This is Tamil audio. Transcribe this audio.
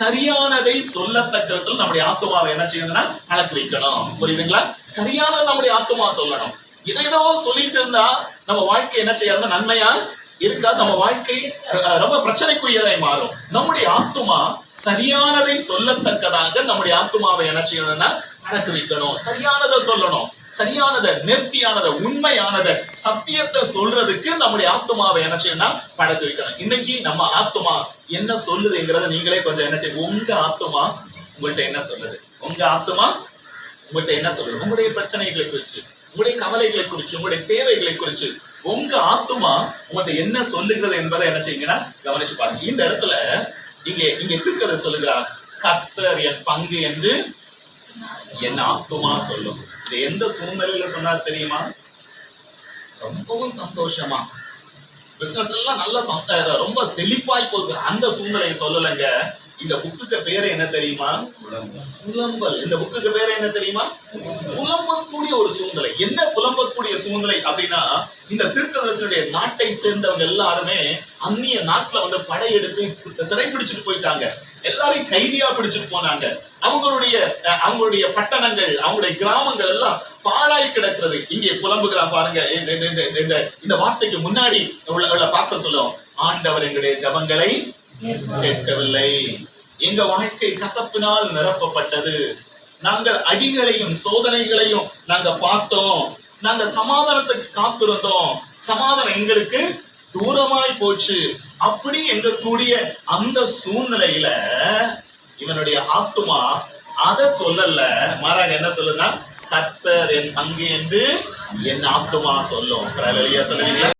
சரியானதை சொல்லத்தக்கத்தில் நம்முடைய ஆத்துமாவை என்ன செய்யணும்னா கலக்கு வைக்கணும். புரியுதுங்களா? சரியான நம்முடைய ஆத்துமா சொல்லணும். இதை என்னவோ சொல்லிட்டு இருந்தா நம்ம வாழ்க்கை என்ன செய்யறதுன்னா நன்மையா இருக்காது நம்ம வாழ்க்கை ரொம்ப பிரச்சனைக்குரியதாய் மாறும். நம்முடைய ஆத்துமா சரியானதை சொல்லத்தக்கதாக நம்முடைய ஆத்துமாவை என்ன செய்யணும்னா கணக்கு வைக்கணும். சரியானதை சொல்லணும். சரியானதை நேர்த்தியானதை உண்மையானதை சத்தியத்தை சொல்றதுக்கு நம்முடைய ஆத்துமாவை என்ன செய்யணும்னா பழக்க வைக்கணும். இன்னைக்கு நம்ம ஆத்துமா என்ன சொல்லுதுங்கிறத நீங்களே கொஞ்சம் என்ன செய்யும் உங்க ஆத்துமா உங்கள்கிட்ட என்ன சொல்லுது? உங்க ஆத்துமா உங்கள்ட்ட என்ன சொல்லுது? உங்களுடைய பிரச்சனைகளை குறிச்சு உங்களுடைய கவலைகளை குறிச்சு உங்களுடைய தேவைகளை குறிச்சு உங்க ஆத்துமா உங்கள்ட்ட என்ன சொல்லுகிறது என்பதை என்ன செய்யுங்கன்னா கவனிச்சு பாருங்க. இந்த இடத்துல இங்க இங்க இருக்கிறத சொல்லுகிறார். கத்தர் என் பங்கு என்று என் ஆத்துமா சொல்லும்? இது எந்த சூழ்நிலையில சொன்னார் தெரியுமா? ரொம்பவும் சந்தோஷமா. பிசினஸ் எல்லாம் நல்ல சந்தா ரொம்ப செழிப்பாய் போகுது. அந்த சூழ்நிலையை சொல்லலைங்க. இந்த புக்குக்கு பேரு என்ன தெரியுமா? புலம்பல். இந்த புக்குக்கு பேரு என்ன தெரியுமா? புலம்பக்கூடிய ஒரு சூழ்நிலை. என்ன புலம்பக்கூடிய சூழ்நிலை அப்படின்னா இந்த தீர்க்கதரிசனுடைய நாட்டை சேர்ந்தவங்க எல்லாருமே அந்நிய நாட்டுல வந்து படையெடுத்து சிறைப்பிடிச்சிட்டு போயிட்டாங்க. எல்லாரையும் கைதியா பிடிச்சிட்டு போனாங்க. அவங்களுடைய அஹ், அவங்களுடைய பட்டணங்கள் அவங்களுடைய கிராமங்கள் எல்லாம் பாழாய் கிடக்கிறது. இங்கே புலம்புகிறா பாருங்க. இந்த- வார்த்தைக்கு முன்னாடி உள்ள உள்ள பார்க்க சொல்லும் ஆண்டவர் எங்களுடைய ஜபங்களை கேட்கவில்லை. எங்க வாழ்க்கை கசப்பினால் நிரப்பப்பட்டது. நாங்கள் அடிகளையும் சோதனைகளையும் நாங்க பார்த்தோம். நாங்க சமாதானத்துக்கு காத்திருந்தோம். சமாதானம் எங்களுக்கு தூரமாய் போச்சு. அப்படி எங்க கூடிய அந்த சூழ்நிலையில இவனுடைய ஆத்துமா அதை சொல்லல. மாறாக என்ன சொல்லுன்னா கத்தர் என் பங்கு என்று என் ஆத்துமா சொல்லும். சொல்லுவீங்களா?